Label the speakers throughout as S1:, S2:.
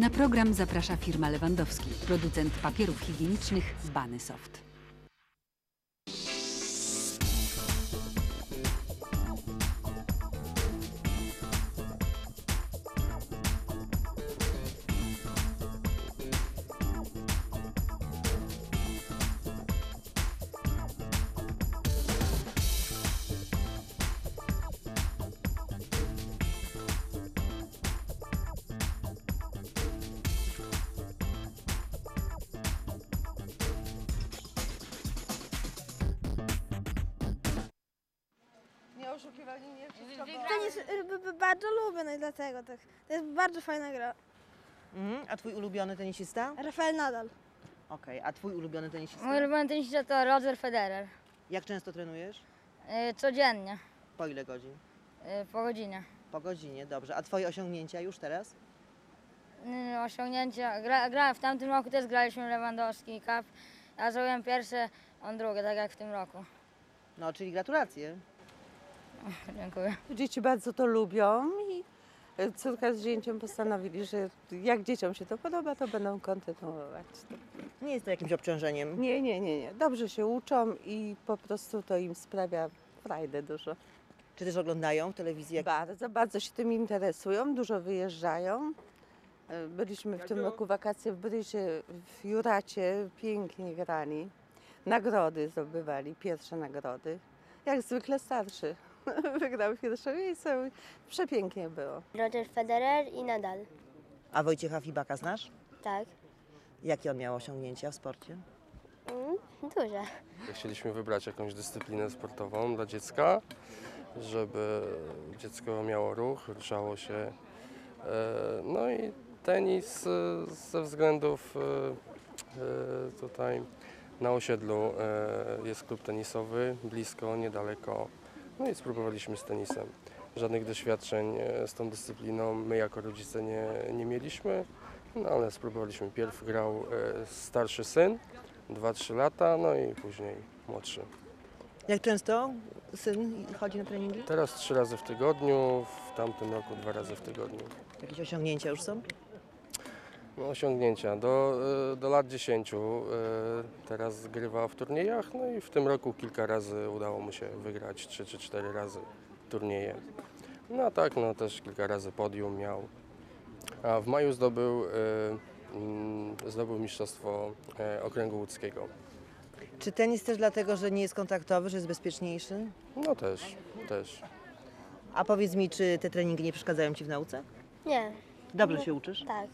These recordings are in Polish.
S1: Na program zaprasza firma Lewandowski, producent papierów higienicznych Banysoft.
S2: Tenis y, b- b- bardzo lubię, no i dlatego tak. To jest bardzo fajna gra.
S3: mhm. A twój ulubiony tenisista?
S2: Rafael Nadal.
S3: Okej, a twój ulubiony tenisista?
S4: Mój ulubiony tenisista to Roger Federer.
S3: Jak często trenujesz?
S4: Y, Codziennie,
S3: Po ile godzin?
S4: y, po godzinie.
S3: Po godzinie, dobrze. A twoje osiągnięcia już teraz?
S4: Y, Osiągnięcia. Gra, gra, w tamtym roku też graliśmy Lewandowski Cup. Ja zrobiłem pierwsze, on drugie, tak jak w tym roku.
S3: No, czyli gratulacje.
S4: Dziękuję.
S5: Dzieci bardzo to lubią i e, córka z zięciem postanowili, że jak dzieciom się to podoba, to będą kontynuować.
S3: Nie jest to jakimś obciążeniem.
S5: Nie, nie, nie, nie. Dobrze się uczą i po prostu to im sprawia frajdę dużo.
S3: Czy też oglądają? Jak...
S5: Bardzo, bardzo się tym interesują, dużo wyjeżdżają. E, Byliśmy w tym roku wakacje w Bryzie, w Juracie, pięknie grali. Nagrody zdobywali, pierwsze nagrody. Jak zwykle starszy. Wygrał pierwsze miejsce. Przepięknie było.
S6: Roger Federer i Nadal.
S3: A Wojciecha Fibaka znasz?
S6: Tak.
S3: Jakie on miał osiągnięcia w sporcie?
S6: Mm, duże.
S7: Chcieliśmy wybrać jakąś dyscyplinę sportową dla dziecka, żeby dziecko miało ruch, ruszało się. E, No i tenis e, ze względów e, tutaj na osiedlu jest klub tenisowy, blisko, niedaleko. No i spróbowaliśmy z tenisem. Żadnych doświadczeń e, z tą dyscypliną my jako rodzice nie, nie mieliśmy, no ale spróbowaliśmy. Pierw grał e, starszy syn, 2-3 lata, no i później młodszy.
S3: Jak często syn chodzi na treningi?
S7: Teraz trzy razy w tygodniu, w tamtym roku dwa razy w tygodniu.
S3: Jakieś osiągnięcia już są?
S7: No, osiągnięcia do, e, do lat 10 e, teraz zgrywa w turniejach, no i w tym roku kilka razy udało mu się wygrać, trzy czy cztery razy turnieje. No a tak, no też kilka razy podium miał. A w maju zdobył, e, mm, zdobył mistrzostwo okręgu łódzkiego.
S3: Czy tenis też dlatego, że nie jest kontaktowy, że jest bezpieczniejszy?
S7: No też, też.
S3: A powiedz mi, czy te treningi nie przeszkadzają Ci w nauce?
S6: Nie,
S3: Dobrze się uczysz?
S6: tak.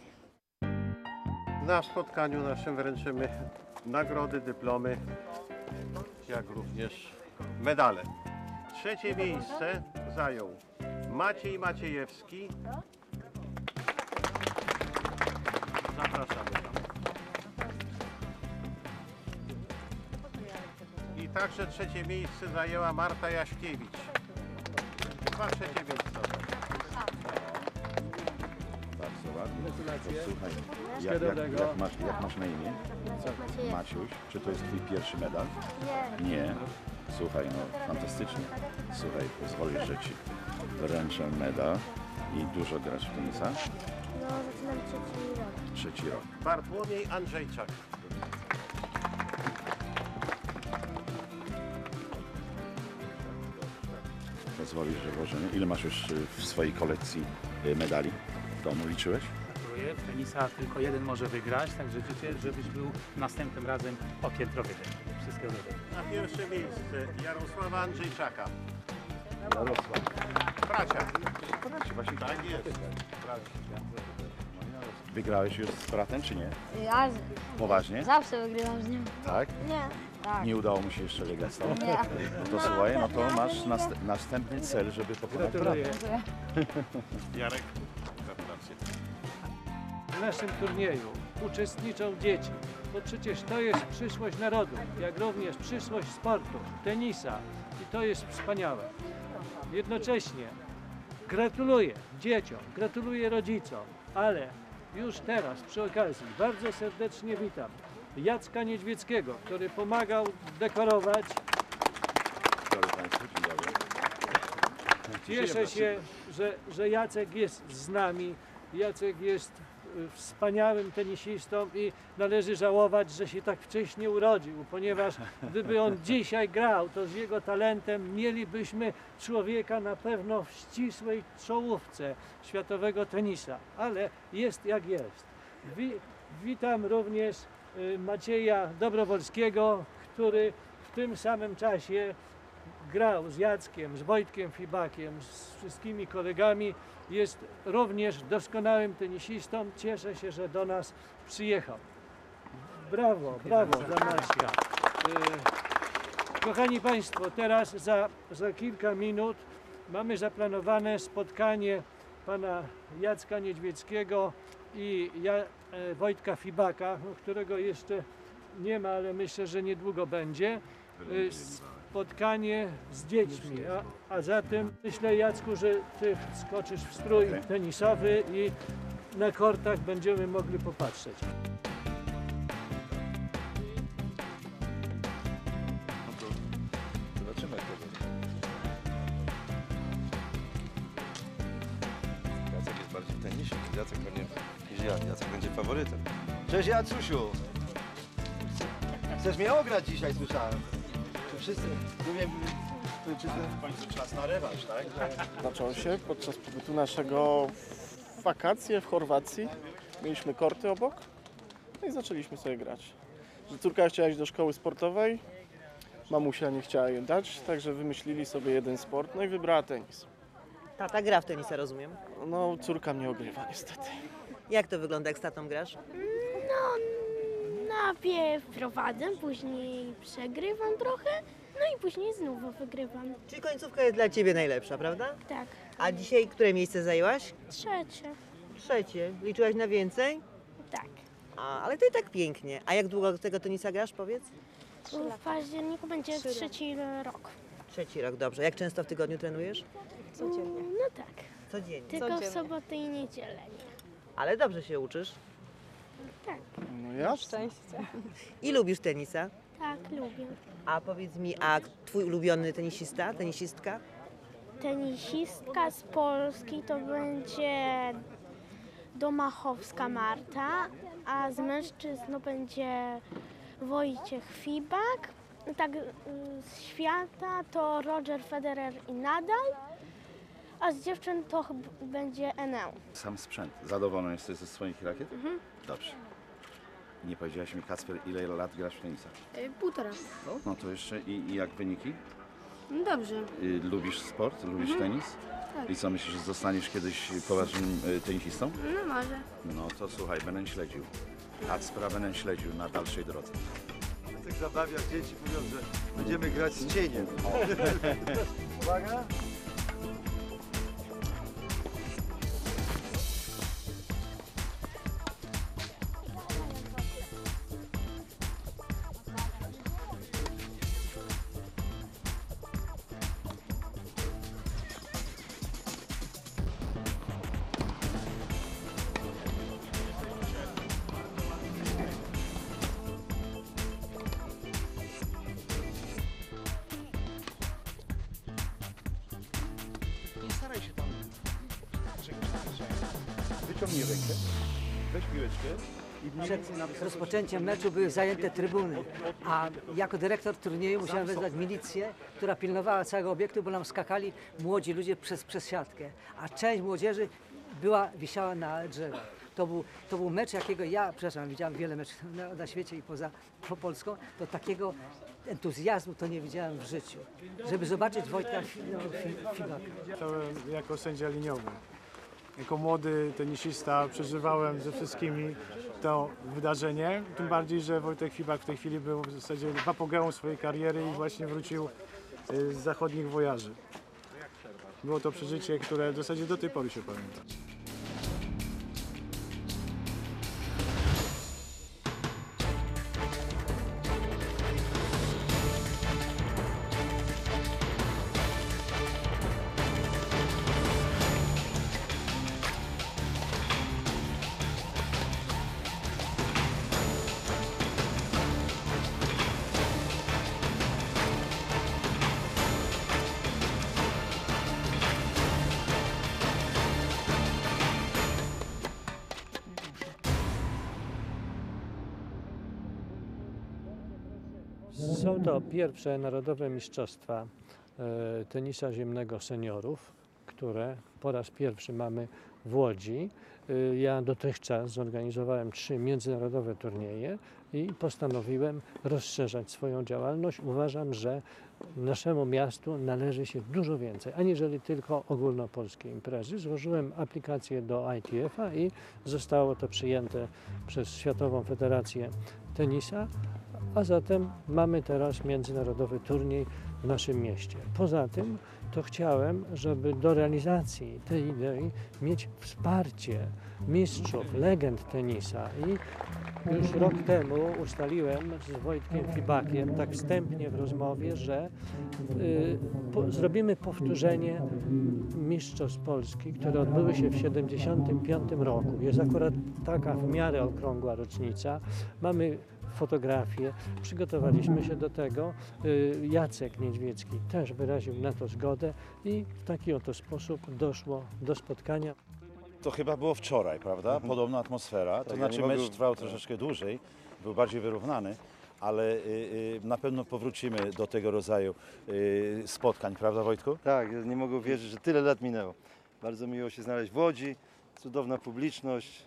S8: Na spotkaniu naszym wręczymy nagrody, dyplomy, jak również medale. Trzecie miejsce zajął Maciej Maciejewski. Zapraszamy. I także trzecie miejsce zajęła Marta Jaśkiewicz. Dwa trzecie miejsca.
S9: Gratulacje. Słuchaj, jak, jak, jak, masz, jak masz na imię? Maciuś. Czy to jest twój pierwszy medal? Nie. Nie? Słuchaj, no fantastycznie. Słuchaj, pozwolisz, że ci wręczę medal i dużo grasz w tenisa?
S6: No, zaczynam trzeci rok.
S9: Trzeci rok.
S8: Bartłomiej Andrzejczak.
S9: Pozwolisz, że włożymy. Ile masz już y, w swojej kolekcji y, medali? W domu liczyłeś?
S10: Gratuluję. W tenisa tylko jeden może wygrać, także życzę, żebyś był następnym razem o piętro wyżej. Wszystkiego dobrego.
S8: Na pierwsze miejsce Jarosława Andrzejczaka. Jarosław. Bracia.
S9: Braci, właśnie
S8: Tak jest.
S9: Wygrałeś już z bratem, czy nie?
S4: Ja
S9: Poważnie?
S4: zawsze wygrywam z nim.
S9: Tak?
S4: Nie. Tak.
S9: Nie udało mu się jeszcze wygrać z tobą?
S4: Nie.
S9: No to słuchaj, no to masz nast- następny cel, żeby pokonać brata.
S8: Jarek.
S11: W naszym turnieju uczestniczą dzieci, bo przecież to jest przyszłość narodu, jak również przyszłość sportu, tenisa i to jest wspaniałe. Jednocześnie gratuluję dzieciom, gratuluję rodzicom, ale już teraz przy okazji bardzo serdecznie witam Jacka Niedźwieckiego, który pomagał dekorować. Cieszę się, że, że Jacek jest z nami. Jacek jest wspaniałym tenisistą i należy żałować, że się tak wcześnie urodził, ponieważ gdyby on dzisiaj grał, to z jego talentem mielibyśmy człowieka na pewno w ścisłej czołówce światowego tenisa, ale jest jak jest. Wi witam również y, Macieja Dobrowolskiego, który w tym samym czasie grał z Jackiem, z Wojtkiem Fibakiem, z wszystkimi kolegami. Jest również doskonałym tenisistą. Cieszę się, że do nas przyjechał. Brawo, brawo dla Maćka. Y, Kochani Państwo, teraz za, za kilka minut mamy zaplanowane spotkanie pana Jacka Niedźwieckiego i ja, e, Wojtka Fibaka, którego jeszcze nie ma, ale myślę, że niedługo będzie. Y, Spotkanie z dziećmi, a, a zatem myślę Jacku, że ty skoczysz w strój tenisowy i na kortach będziemy mogli popatrzeć.
S9: Zobaczymy kogo. Jacek jest bardziej w tenisie. Jacek pewnie niż ja. Jacek będzie faworytem.
S12: Cześć Jacusiu! Chcesz mnie ograć dzisiaj, słyszałem. Wszyscy, nie wiem, czy, czy w końcu czas na rewanż, tak?
S13: Zaczął się podczas pobytu naszego w wakacje w Chorwacji. Mieliśmy korty obok no i zaczęliśmy sobie grać. Że Córka chciała iść do szkoły sportowej, mamusia nie chciała jej dać, także wymyślili sobie jeden sport, no i wybrała tenis.
S3: Tata gra w tenisa, rozumiem.
S13: No, córka mnie ogrywa niestety.
S3: Jak to wygląda, jak z tatą grasz?
S6: Najpierw prowadzę, później przegrywam trochę, no i później znowu wygrywam.
S3: Czyli końcówka jest dla Ciebie najlepsza, prawda?
S6: Tak,
S3: A dzisiaj które miejsce zajęłaś?
S6: trzecie.
S3: Trzecie. Liczyłaś na więcej?
S6: Tak.
S3: A, ale to i tak pięknie. A jak długo tego tenisa grasz, powiedz?
S6: W październiku będzie trzeci rok.
S3: Trzeci rok, dobrze. Jak często w tygodniu trenujesz?
S6: Codziennie. No tak,
S3: Codziennie.
S6: tylko w sobotę i niedzielę nie.
S3: Ale dobrze się uczysz.
S6: Tak,
S13: No jasne.
S3: I lubisz tenisa.
S6: tak, lubię.
S3: A powiedz mi, a twój ulubiony tenisista, tenisistka?
S6: Tenisistka z Polski to będzie Domachowska Marta, a z mężczyzn no będzie Wojciech Fibak. Tak y, z świata to Roger Federer i Nadal, a z dziewczyn to będzie Eneu.
S9: Sam sprzęt. Zadowolony jesteś ze swoich rakiet? Dobrze. Nie powiedziałaś mi, Kacper, ile lat grasz w tenisa?
S6: Półtora.
S9: No to jeszcze i, i jak wyniki?
S6: Dobrze.
S9: Y, lubisz sport? Lubisz tenis? I co, myślisz, że zostaniesz kiedyś poważnym y, tenisistą?
S6: No może.
S9: No to słuchaj, będę śledził. Kacpra będę śledził na dalszej drodze.
S12: Tak zabawia dzieci, mówiąc, że będziemy grać z cieniem. Uwaga!
S9: Wyciągnij rękę, weź piłeczkę
S14: Przed rozpoczęciem meczu były zajęte trybuny, a jako dyrektor turnieju musiałem wezwać milicję, która pilnowała całego obiektu, bo nam skakali młodzi ludzie przez, przez siatkę, a część młodzieży była, wisiała na drzewach. To był, to był mecz, jakiego ja, przepraszam, widziałem wiele meczów na, na świecie i poza po Polską, to takiego entuzjazmu to nie widziałem w życiu. Żeby zobaczyć Wojtka no.
S11: Chciałem jako sędzia liniowy. Jako młody tenisista przeżywałem ze wszystkimi to wydarzenie. Tym bardziej, że Wojtek Fibak w tej chwili był w zasadzie apogeum swojej kariery i właśnie wrócił y, z zachodnich wojaży. Było to przeżycie, które w zasadzie do tej pory się pamięta. Są to pierwsze Narodowe Mistrzostwa e, Tenisa Ziemnego Seniorów, które po raz pierwszy mamy w Łodzi. E, Ja dotychczas zorganizowałem trzy międzynarodowe turnieje i postanowiłem rozszerzać swoją działalność. Uważam, że naszemu miastu należy się dużo więcej, aniżeli tylko ogólnopolskie imprezy. Złożyłem aplikację do ITF-a i zostało to przyjęte przez Światową Federację Tenisa, a zatem mamy teraz międzynarodowy turniej w naszym mieście. Poza tym to chciałem, żeby do realizacji tej idei mieć wsparcie mistrzów, legend tenisa i już rok temu ustaliłem z Wojtkiem Fibakiem, tak wstępnie w rozmowie, że y, po, zrobimy powtórzenie Mistrzostw Polski, które odbyły się w 1975 roku. Jest akurat taka w miarę okrągła rocznica. Mamy fotografie, przygotowaliśmy się do tego. Y, Jacek Niedźwiecki też wyraził na to zgodę i w taki oto sposób doszło do spotkania.
S9: To chyba było wczoraj, prawda? Podobna atmosfera. To
S12: Tak,
S9: znaczy mecz
S12: mogę-
S9: trwał troszeczkę dłużej, był bardziej wyrównany, ale y, y, na pewno powrócimy do tego rodzaju spotkań, prawda Wojtku?
S12: Tak, nie mogę wierzyć, że tyle lat minęło. Bardzo miło się znaleźć w Łodzi, cudowna publiczność,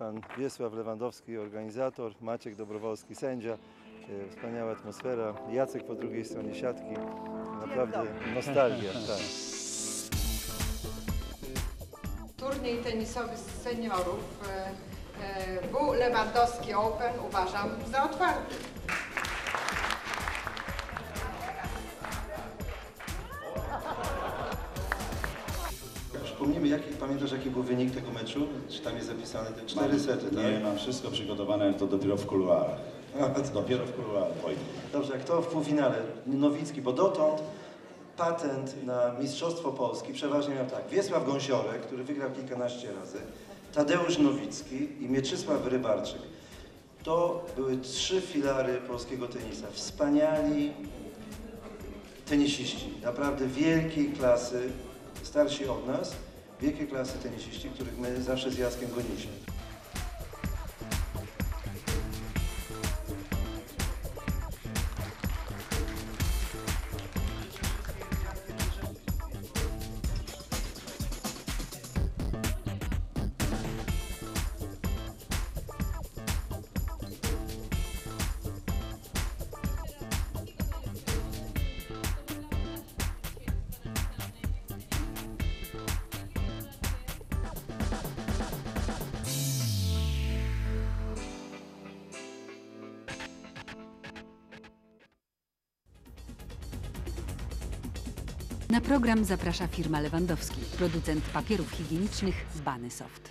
S12: pan Wiesław Lewandowski, organizator, Maciek Dobrowolski, sędzia, e, wspaniała atmosfera, Jacek po drugiej stronie siatki, naprawdę nostalgia. Tak.
S15: Turniej tenisowy seniorów e, e, W. Lewandowski Open uważam za otwarty.
S12: Przypomnijmy, jaki, pamiętasz jaki był wynik tego meczu? Czy tam jest zapisane te cztery sety, tak?
S9: Nie, mam wszystko przygotowane, to dopiero w kuluarach.
S12: A,
S9: Dopiero w kuluarach, Wojtku.
S12: Dobrze, jak to w półfinale? Nowicki, bo dotąd patent na Mistrzostwo Polski przeważnie miał tak. Wiesław Gąsiorek, który wygrał kilkanaście razy, Tadeusz Nowicki i Mieczysław Rybarczyk. To były trzy filary polskiego tenisa. Wspaniali tenisiści, naprawdę wielkiej klasy, starsi od nas, wielkiej klasy tenisiści, których my zawsze z Jackiem goniliśmy.
S1: Na program zaprasza firma Lewandowski, producent papierów higienicznych Banysoft.